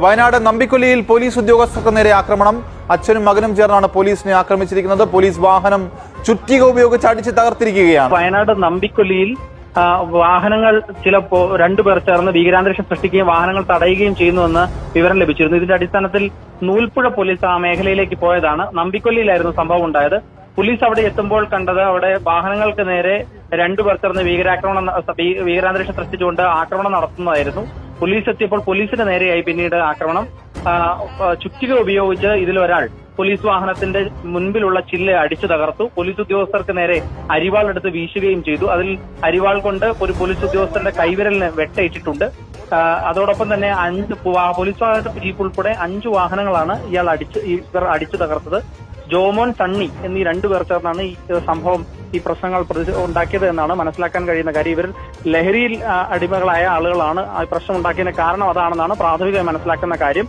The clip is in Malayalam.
വയനാട് നമ്പിക്കൊല്ലിയിൽ പോലീസ് ഉദ്യോഗസ്ഥർക്ക് നേരെ ആക്രമണം. അച്ഛനും മകനും ചേർന്നാണ് പോലീസിനെ ആക്രമിച്ചിരിക്കുന്നത്. പോലീസ് വാഹനം ചുറ്റിക ഉപയോഗിച്ച് അടിച്ച് തകർത്തിരിക്കുകയാണ്. വയനാട് നമ്പിക്കൊല്ലിയിൽ വാഹനങ്ങൾ ചില പോ- രണ്ടുപേർ ചേർന്ന് ഭീകരാന്തരീക്ഷം സൃഷ്ടിക്കുകയും വാഹനങ്ങൾ തടയുകയും ചെയ്യുന്നുവെന്ന് വിവരം ലഭിച്ചിരുന്നു. ഇതിന്റെ അടിസ്ഥാനത്തിൽ നൂൽപ്പുഴ പോലീസ് ആ മേഖലയിലേക്ക് പോയതാണ്. നമ്പിക്കൊല്ലിയിലായിരുന്നു സംഭവം ഉണ്ടായത്. പോലീസ് അവിടെ എത്തുമ്പോൾ കണ്ടത് അവിടെ വാഹനങ്ങൾക്ക് നേരെ രണ്ടുപേർ ചേർന്ന് ഭീകരാക്രമണം ഭീകരാന്തരീക്ഷം സൃഷ്ടിച്ചുകൊണ്ട് ആക്രമണം നടത്തുന്നതായിരുന്നു. പോലീസ് എത്തിയപ്പോൾ പോലീസിന് നേരെയായി പിന്നീട് ആക്രമണം. ചുറ്റിക ഉപയോഗിച്ച് ഇതിലൊരാൾ പോലീസ് വാഹനത്തിന്റെ മുൻപിലുള്ള ചില്ല് അടിച്ചു തകർത്തു. പോലീസ് ഉദ്യോഗസ്ഥർക്ക് നേരെ അരിവാൾ എടുത്ത് വീശുകയും ചെയ്തു. അതിൽ അരിവാൾ കൊണ്ട് ഒരു പോലീസ് ഉദ്യോഗസ്ഥന്റെ കൈവിരലിന് വെട്ടയിട്ടിട്ടുണ്ട് അതോടൊപ്പം തന്നെ അഞ്ച് പോലീസ് വാഹന ജീപ്പ് ഉൾപ്പെടെ അഞ്ച് വാഹനങ്ങളാണ് ഇയാൾ അടിച്ച് ഇവർ അടിച്ചു തകർത്തത്. ജോമോൻ സണ്ണി എന്നീ രണ്ടുപേർ ചേർന്നാണ് ഈ സംഭവം ഈ പ്രശ്നങ്ങൾ ഉണ്ടാക്കിയത് എന്നാണ് മനസ്സിലാക്കാൻ കഴിയുന്ന കാര്യം. ഇവരിൽ ലഹരിയിൽ അടിമകളായ ആളുകളാണ് പ്രശ്നം ഉണ്ടാക്കിയതിന് കാരണം അതാണെന്നാണ് പ്രാഥമികമായി മനസ്സിലാക്കുന്ന കാര്യം.